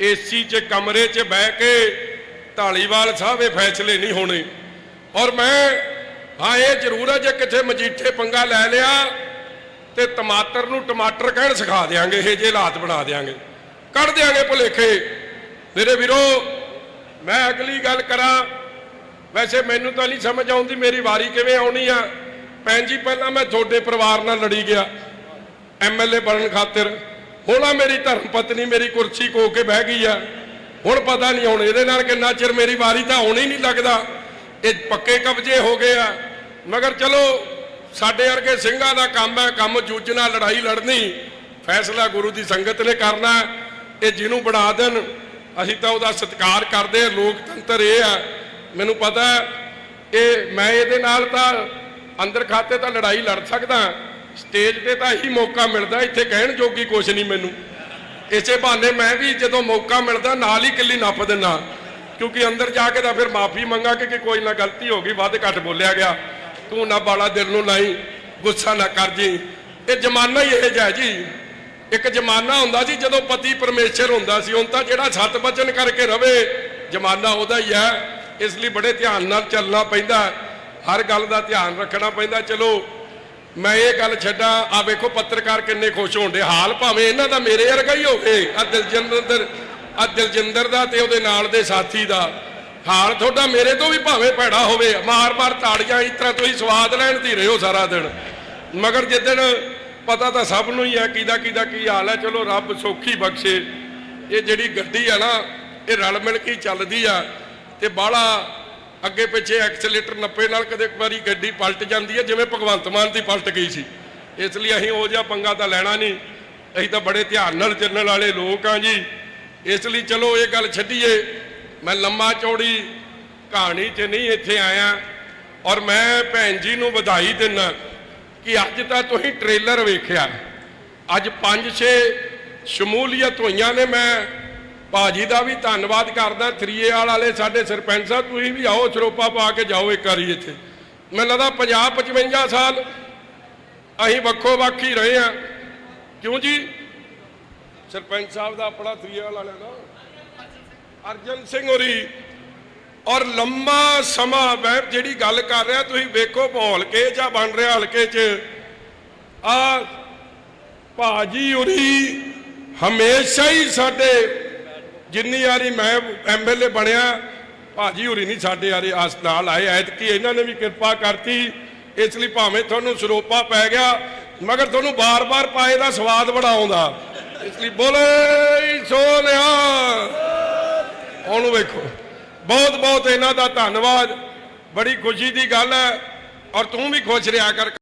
AC 'ਚ ਕਮਰੇ 'ਚ ਬਹਿ ਕੇ ਢਾਲੀਵਾਲ ਸਾਹਿਬ ਇਹ ਫੈਸਲੇ ਨਹੀਂ ਹੋਣੇ। ਔਰ ਮੈਂ, ਹਾਂ, ਇਹ ਜ਼ਰੂਰ ਹੈ ਜੇ ਕਿਤੇ ਮਜੀਠੇ ਪੰਗਾ ਲੈ ਲਿਆ, ਤੇ ਟਮਾਟਰ ਨੂੰ ਟਮਾਟਰ ਕਹਿਣ ਸਿਖਾ ਦੇਾਂਗੇ ਇਹ ਜੇ ਹਾਲਾਤ ਬਣਾ ਦੇਾਂਗੇ ਕੱਢ ਦੇਾਂਗੇ ਭੁਲੇਖੇ। ਮੇਰੇ ਵੀਰੋ, ਮੈਂ ਅਗਲੀ ਗੱਲ ਕਰਾਂ। ਵੈਸੇ ਮੈਨੂੰ ਤਾਂ ਨਹੀਂ ਸਮਝ ਆਉਂਦੀ ਮੇਰੀ ਵਾਰੀ ਕਿਵੇਂ ਆਉਣੀ ਆ। ਭੈਣ ਜੀ, ਪਹਿਲਾਂ ਮੈਂ ਤੁਹਾਡੇ ਪਰਿਵਾਰ ਨਾਲ ਲੜੀ ਗਿਆ ਐਮਐਲਏ ਬਣਨ ਖਾਤਰ। ਹੁਣ ਆ ਮੇਰੀ ਧਰਮ ਪਤਨੀ ਮੇਰੀ ਕੁਰਸੀ ਕੋ ਕੇ ਬਹਿ ਗਈ ਆ। ਹੁਣ ਪਤਾ ਨਹੀਂ ਹੁਣ ਇਹਦੇ ਨਾਲ ਕਿੰਨਾ ਚਿਰ ਮੇਰੀ ਵਾਰੀ ਤਾਂ ਆਉਣੀ ਨਹੀਂ ਲੱਗਦਾ। ਇਹ ਪੱਕੇ ਕਬਜ਼ੇ ਹੋ ਗਏ ਆ। ਮਗਰ ਚਲੋ, ਸਾਡੇ ਵਰਗੇ ਸਿੰਘਾਂ ਦਾ ਕੰਮ ਹੈ ਕੰਮ ਜੂਝਣਾ ਲੜਾਈ ਲੜਨੀ। ਫੈਸਲਾ ਗੁਰੂ ਦੀ ਸੰਗਤ ਨੇ ਕਰਨਾ। ਇਹ ਜਿਹਨੂੰ ਬਣਾ ਦੇਣ, ਅਸੀਂ ਤਾਂ ਉਹਦਾ ਸਤਿਕਾਰ ਕਰਦੇ ਆ। ਲੋਕਤੰਤਰ ਇਹ ਆ। ਮੈਨੂੰ ਪਤਾ, ਇਹ ਮੈਂ ਇਹਦੇ ਨਾਲ ਤਾਂ ਅੰਦਰ ਖਾਤੇ ਤਾਂ ਲੜਾਈ ਲੜ ਸਕਦਾ। ਸਟੇਜ ਤੇ ਤਾਂ ਇਹੀ ਮੌਕਾ ਮਿਲਦਾ, ਇੱਥੇ ਕਹਿਣ ਜੋਗੀ ਕੁਛ ਨਹੀਂ ਮੈਨੂੰ। ਇਸੇ ਬਹਾਨੇ ਮੈਂ ਵੀ ਜਦੋਂ ਮੌਕਾ ਮਿਲਦਾ, ਨਾਲ ਹੀ ਕਿੱਲੀ ਨੱਪ ਦਿੰਨਾ ਕਿਉਂਕਿ ਅੰਦਰ ਜਾ ਕੇ ਤਾਂ ਫਿਰ ਮਾਫੀ ਮੰਗਾਂਗੇ ਕਿ ਕੋਈ ਨਾ ਗਲਤੀ ਹੋ ਗਈ, ਵੱਧ ਘੱਟ ਬੋਲਿਆ ਗਿਆ। ਤੂੰ ਨਾ ਬਾਲਾ ਦਿਲ ਨੂੰ ਲਾਈ, ਗੁੱਸਾ ਨਾ ਕਰ ਜੀ। ਇਹ ਜ਼ਮਾਨਾ ਹੀ ਇਹ ਜਿਹਾ ਜੀ। ਇੱਕ ਜ਼ਮਾਨਾ ਹੁੰਦਾ ਸੀ ਜਦੋਂ ਪਤੀ ਪਰਮੇਸ਼ਰ ਹੁੰਦਾ ਸੀ, ਹੁਣ ਤਾਂ ਜਿਹੜਾ ਸਤ ਬਚਨ ਕਰਕੇ ਰਵੇ, ਜ਼ਮਾਨਾ ਉਹਦਾ ਹੀ ਹੈ। ਇਸ ਲਈ ਬੜੇ ਧਿਆਨ ਨਾਲ ਚੱਲਣਾ ਪੈਂਦਾ, ਹਰ ਗੱਲ ਦਾ ਧਿਆਨ ਰੱਖਣਾ ਪੈਂਦਾ। ਚਲੋ ਮੈਂ ਇਹ ਗੱਲ ਛੱਡਾਂ ਆ ਵੇਖੋ ਪੱਤਰਕਾਰ ਕਿੰਨੇ ਖੁਸ਼ ਹੋਣ ਹੋਣਦੇ ਹਾਲ ਭਾਵੇਂ ਇਹਨਾਂ ਦਾ ਮੇਰੇ ਵਰਗਾ ਹੀ ਹੋਵੇ ਆ ਦਿਲਜਿੰਦਰ ਆ ਦਿਲਜਿੰਦਰ ਦਾ ਤੇ ਉਹਦੇ ਨਾਲ ਦੇ ਸਾਥੀ ਦਾ। ਹਾਲ ਤੁਹਾਡਾ ਮੇਰੇ ਤੋਂ ਵੀ ਭਾਵੇਂ ਭੈੜਾ ਹੋਵੇ, ਮਾਰ-ਮਾਰ ਤਾੜੀਆਂ ਇਸ ਤਰ੍ਹਾਂ ਤੁਸੀਂ ਸਵਾਦ ਲੈਣ ਦੀ ਰਹੋ ਸਾਰਾ ਦਿਨ। ਮਗਰ ਜਿੱਦਣ ਪਤਾ ਤਾਂ ਸਭ ਨੂੰ ਹੀ ਹੈ ਕਿਹਦਾ ਕਿਹਦਾ ਕੀ ਹਾਲ ਹੈ ਚਲੋ ਰੱਬ ਸੌਖੀ ਬਖਸ਼ੇ। ਇਹ ਜਿਹੜੀ ਗੱਡੀ ਆ ਨਾ, ਇਹ ਰਲ ਮਿਲ ਕੇ ਚੱਲਦੀ ਆ। ਤੇ ਬਾਹਲਾ ਅੱਗੇ ਪਿੱਛੇ ਐਕਸਲੇਟਰ ਨੱਪੇ ਨਾਲ ਕਦੇ ਵਾਰੀ ਗੱਡੀ ਪਲਟ ਜਾਂਦੀ ਹੈ, ਜਿਵੇਂ ਭਗਵੰਤ ਮਾਨ ਦੀ ਪਲਟ ਗਈ ਸੀ। ਇਸ ਲਈ ਅਸੀਂ ਉਹ ਜਿਹਾ ਪੰਗਾ ਤਾਂ ਲੈਣਾ ਨਹੀਂ। ਅਸੀਂ ਤਾਂ ਬੜੇ ਧਿਆਨ ਨਾਲ ਚੱਲਣ ਵਾਲੇ ਲੋਕ ਆ ਜੀ। ਇਸ ਲਈ ਚਲੋ ਇਹ ਗੱਲ ਛੱਡੀਏ। ਮੈਂ ਲੰਮਾ ਚੌੜੀ ਕਹਾਣੀ 'ਚ ਨਹੀਂ ਇੱਥੇ ਆਇਆ। ਔਰ ਮੈਂ ਭੈਣ ਜੀ ਨੂੰ ਵਧਾਈ ਦਿੰਦਾ ਕਿ ਅੱਜ ਤਾਂ ਤੁਸੀਂ ਟ੍ਰੇਲਰ ਵੇਖਿਆ। ਅੱਜ 5-6 ਸ਼ਮੂਲੀਅਤ ਹੋਈਆਂ ਨੇ ਮੈਂ। ਭਾਜੀ ਦਾ ਵੀ ਧੰਨਵਾਦ ਕਰਦਾ ਥਰੀਏਵਾਲ ਵਾਲੇ ਸਾਡੇ ਸਰਪੰਚ ਸਾਹਿਬ, ਤੁਸੀਂ ਵੀ ਆਓ, ਸਰੋਪਾ ਪਾ ਕੇ ਜਾਓ ਇੱਕ ਵਾਰੀ ਇੱਥੇ। ਮੈਨੂੰ ਲੱਗਦਾ 50 55 ਸਾਲ ਅਸੀਂ ਵੱਖੋ ਵੱਖ ਹੀ ਰਹੇ ਆ ਕਿਉਂ ਜੀ? ਸਰਪੰਚ ਸਾਹਿਬ ਦਾ ਆਪਣਾ ਥਰੀਏਵਾਲ ਵਾਲਿਆਂ ਦਾ। ਅਰਜਨ ਸਿੰਘ ਹੋਰੀ। ਔਰ ਲੰਮਾ ਸਮਾਂ ਮੈਂ ਜਿਹੜੀ ਗੱਲ ਕਰ ਰਿਹਾ, ਤੁਸੀਂ ਵੇਖੋ ਮਾਹੌਲ ਕੇ ਜਾਂ ਬਣ ਰਿਹਾ ਹਲਕੇ 'ਚ। ਆ ਭਾਜੀ ਉਰੀ ਹਮੇਸ਼ਾ ਹੀ ਸਾਡੇ ਜਿੰਨੀ ਵਾਰੀ ਮੈਂ ਐਮਐਲਏ ਬਣਿਆ, ਭਾਜੀ ਹੋਰੀ ਨਹੀਂ ਸਾਡੇ ਯਾਰੇ ਆਸ ਨਾਲ ਆਏ, ਐਤਕੀ ਇਹਨਾਂ ਨੇ ਵੀ ਕਿਰਪਾ ਕਰਤੀ। ਇਸ ਲਈ ਭਾਵੇਂ ਤੁਹਾਨੂੰ ਸਰੋਪਾ ਪੈ ਗਿਆ, ਮਗਰ ਤੁਹਾਨੂੰ ਬਾਰ-ਬਾਰ ਪਾਏ ਦਾ ਸਵਾਦ ਬੜਾ ਆਉਂਦਾ। ਇਸ ਲਈ ਬੋਲੇ ਸੋਨਿਆ ਉਹਨੂੰ ਵੇਖੋ। ਬਹੁਤ ਬਹੁਤ ਇਹਨਾਂ ਦਾ ਧੰਨਵਾਦ। ਬੜੀ ਖੁਸ਼ੀ ਦੀ ਗੱਲ ਹੈ। ਔਰ ਤੂੰ ਵੀ ਖੁਸ਼ ਰਿਹਾ ਕਰ।